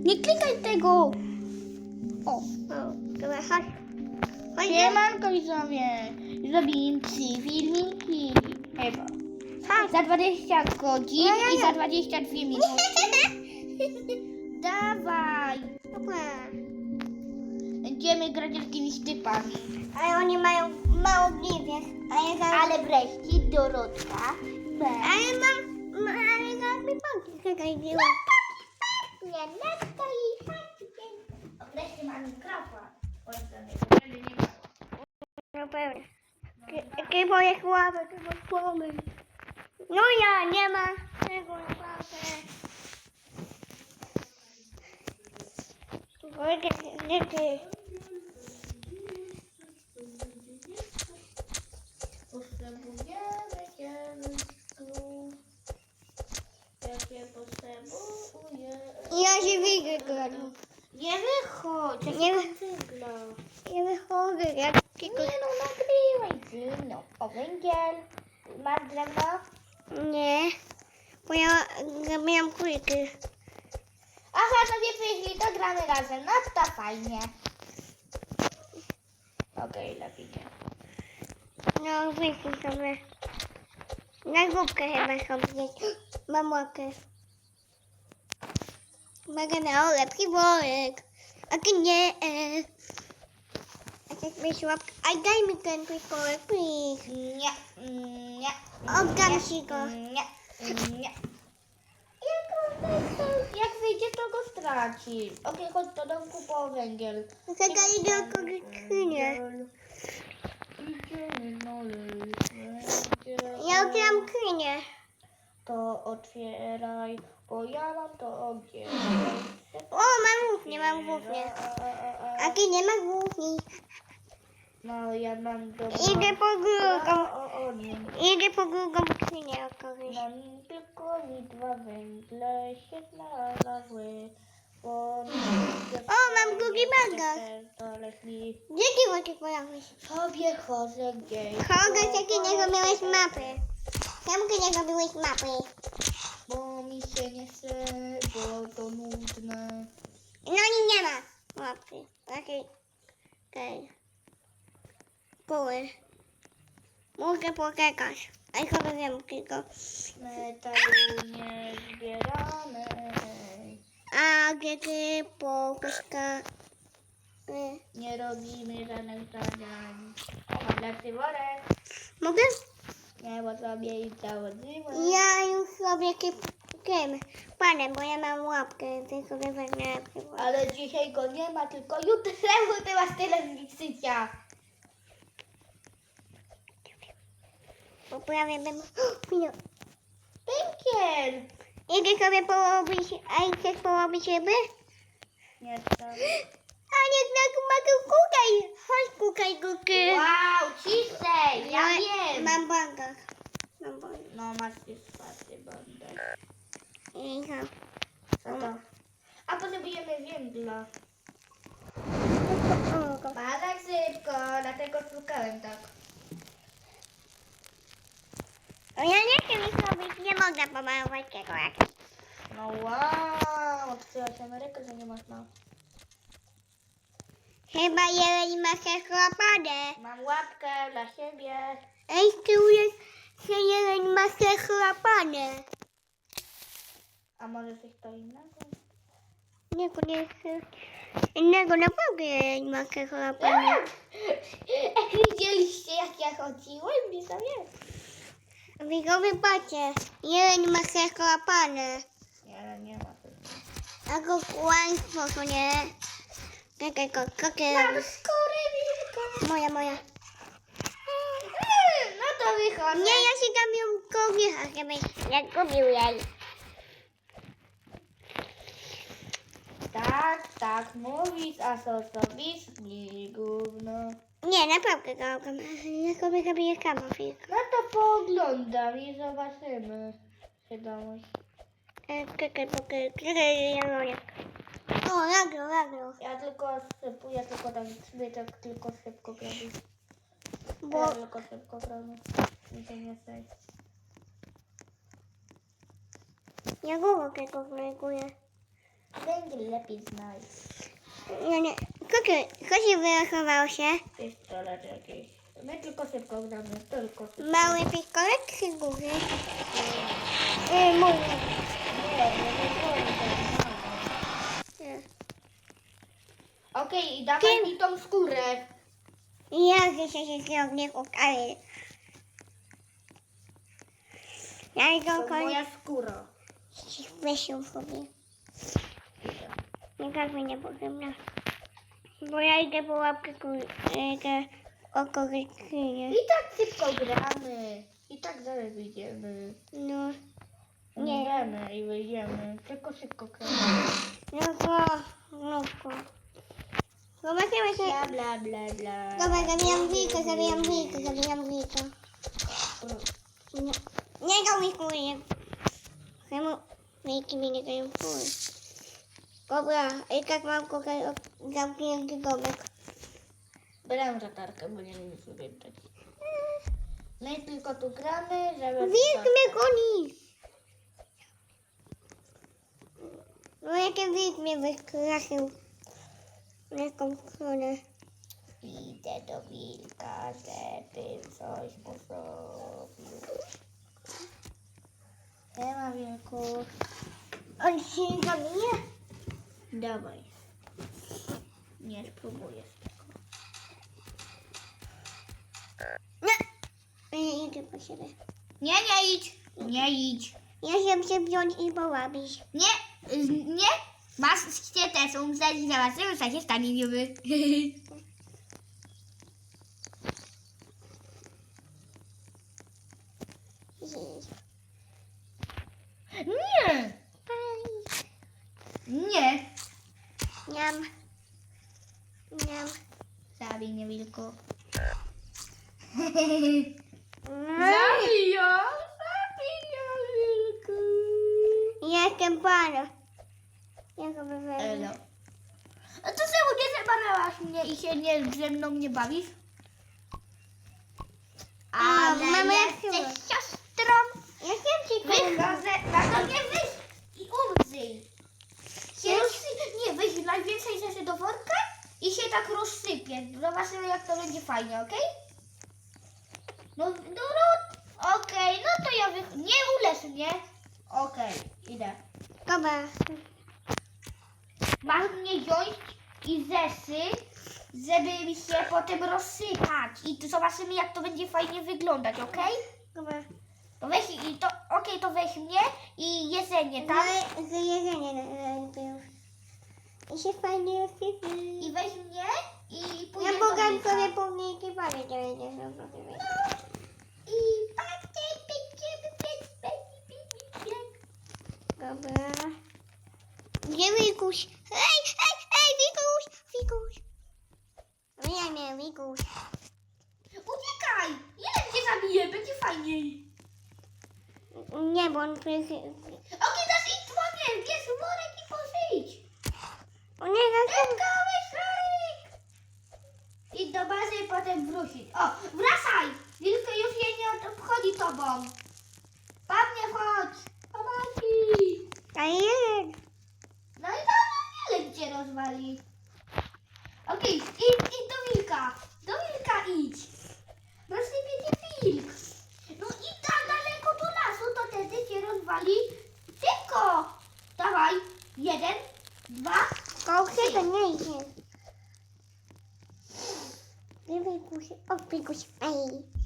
Nie klikaj tego! O. O, dobra, chodź. Chodź. Siemanko widzowie! Zrobimy trzy filmiki. Chyba. Za 20 godzin Ja, ja, i za 22 minuty. Dawaj! Dobra. Będziemy grać jakimiś typami. Ale oni mają mało bliwych. A ja zaraz... Ale wreszcie Dorotka. Ale mam... ma- Ale zaraz mi pan czekaj, nie ma. Nie, Netka i Wreszcie mam mikrofon. Nie, nie. No pewnie. Moje chłopy, to moje chłopy. No ja, nie ma tego naprawdę. Oj, nie, nie, nie. Potrzebujemy kierunków. Jakie potrzebuję. Ja się widzę, Gadu. Nie wychodź, Nie nie wy- cygla. Nie wychodzę, jak Nie no, nagrywaj ty, no. O, węgiel. Masz drewno? Nie, bo ja miałam kulki. Aha, sobie wyszli, to gramy razem. No to fajnie. Okej, lepiej nie. No, wyszli sobie. Na główkę chyba sobie. Mam łapkę. Mogę miał lepszy worek. A nie. Mieć łapkę. A daj mi ten worek, please. Nie, nie. Oddam ci go. Nie, nie. Jak, on tak jak wyjdzie, to go straci. Okej, chodź do domku po węgiel. Czekaj, idę o kogoś skrzynię. Ja otwieram skrzynię. To otwieraj, bo ja mam to gdzieś. O, mam głównie, mam głównie. A ty nie ma główni. No, ja mam do... Idę po drugą. Nie. Idę po drugą skrzynię kogoś. Mam tylko mi dwa węgle się znalazły. Bo O, mam drugi bagaż. Ty Wojtek pojechałeś? Sobie chodzę gdzieś. Kogoś jakiego miałeś mapy. Czemu ty nie robiłeś mapy? Bo mi się nie chce, bo to nudne. No i nie ma mapy. Takiej. Okej. Poły. Muszę poczekać. A ja chyba wiem tylko. Metalu nie zbieramy. A gdzie ty pokuska? Y, Nie robimy żadnych zadań. Lepszy worek. Mogę? Nie, bo sobie i założyłem. Ja już robię kim? Panem, bo ja mam łapkę, tylko worek. Ale dzisiaj go nie ma, tylko jutro ty masz tyle życia. Bo prawie bym... Minął. Węgiel. Idę sobie połowić, a i chcesz połowić ryby? Nie chcę. A nie, tak mogę kukaj. Chodź kukaj, kuky. Wow, ciszej, ja Ma- wiem. Mam bangach. Mam bangach. No, masz dysfaty bandę. I tam. Co to? A potrzebujemy węgla. Badaj szybko, dlatego szukałem tak. O, ja nie chcę nic robić, nie mogę pomalować tego jak. No wow, odkryłaś Amerykę, że nie masz no. Chyba jeleń ma się chlapane. Mam łapkę dla siebie. Ej, jest, że jeleń ma się chlapane. A może coś to innego? Nie, to nie jest innego, naprawdę jeleń ma się chlapane. Widzieliście jak ja chodziłem, widzowie? Widzowie, patrzcie, jeleń ma się chlapane. Nie, nie ma tego. A go kłamstwo, to nie. Czekaj, ko- kokie Mam robisz. skórę wilka. Moja, moja. No to wychodzę. Nie, ja się tam ją kobieta, żeby jak kupił jej. Tak, tak mówisz, a co? Nie gówno. Nie, naprawdę kocham. Ja sobie robię kamofil. No to pooglądam i zobaczymy. Wiadomość. E, Czekaj, czekaj, czekaj, ja robię. O, nagrał, nagrał. Ja tylko szybko, ja tylko sobie tak tylko szybko robię. Bo Ja tylko szybko. Mi się nie chce. ja głowę tego koleguję. Węgiel lepiej znać. Ja nie. Kokie, kocie wyrachował się. Pistolet jakiś. My tylko szybko gramy, tylko szybko. Mały pistolet czy duży? E, mój. Nie, nie, nie, nie, Nie. Okej, i dawaj Kim? mi tą skórę. Ja się się ciągnie ale. Ja idę koń. moja skóra. Weź ją sobie. Nie tak mi nie potrzebna. Bo ja idę po łapkę ku- e, te oko rykinie. I tak szybko gramy. I tak zaraz wyjdziemy. No. Nie. Gramy i wyjdziemy. Tylko szybko gramy. No to. No to. Zobaczymy się. Bla bla bla bla. Dobra, zabijam wilka, zabijam wilka, zabijam wilka. Nie, nie dał mi kuli. Czemu wilki mi nie dają kuli? Dobra, i tak mam kogoś zamknięty domek. Brałem latarkę, bo nie wiem co więcej. My tylko tu gramy, żeby... Wilk mnie goni! No jaki wilk mnie wykrasił. W jaką stronę? Idę do wilka, żeby coś mu zrobił. Nie ma wilku. On się nie zabije? Dawaj. Nie spróbuję z tego. Nie! Ja idę po siebie. Nie, nie idź. Nie idź. Ja się chcę wziąć i połabić. Nie, nie. Masz się też umrzeć i zobaczymy, co się stanie niby. Nie. Nie. Niam. Niam. Zabij mnie, wilku. No. Zabij ją. Zabij ją, wilku. Jestem pana. Ja go wywalę. Elo. A to czemu nie zabawiałaś mnie i się nie, ze mną nie bawisz? A, Ale mama, jak jesteś chyba. siostrą. Ja chcę ci Wychodzę, na to nie wyjść i umrzyj. Się rozsy- nie, weź najwięcej rzeczy do worka i się tak rozsypie. Zobaczymy jak to będzie fajnie, okej? No, no, no, okej, no to ja wych... Nie ulecz mnie. Okej, idę. Dobra. Masz mnie wziąć i zesyp, żeby mi się potem rozsypać. I tu zobaczymy jak to będzie fajnie wyglądać, okej? Dobra. To weź i to, okej, to weź mnie i jedzenie, tak? No, jedzenie. I się fajnie rozsypie. I weź mnie i Ja mogę sobie pomniejki panie, to będzie zrobić. I patrzcie, będziemy piec, piec, piec, piec. Dobra. Gdzie Wikuś? Hej, hej, hej, Wikuś, Wikuś. Ja nie, Wikuś. Uciekaj! Jeden cię zabije, będzie fajniej. Nie, bo on przy... Okej, dasz idź dzwonię, bierz worek i pożyć. O nie, Szybko, wyszlarik! Potem wrócić. O, wracaj! Wilko już jej nie obchodzi tobą. Pawnie, chodź. Pomagi. A jeden. No i to wiele cię rozwali. Okej, idź, idź do wilka. Do wilka idź. Rozsypie cię wilk. No idź tam daleko do lasu, to wtedy cię rozwali. Szybko. Dawaj. Jeden, dwa. Kołkę to nie idzie. Gdzie Wikuś? O, Wikuś,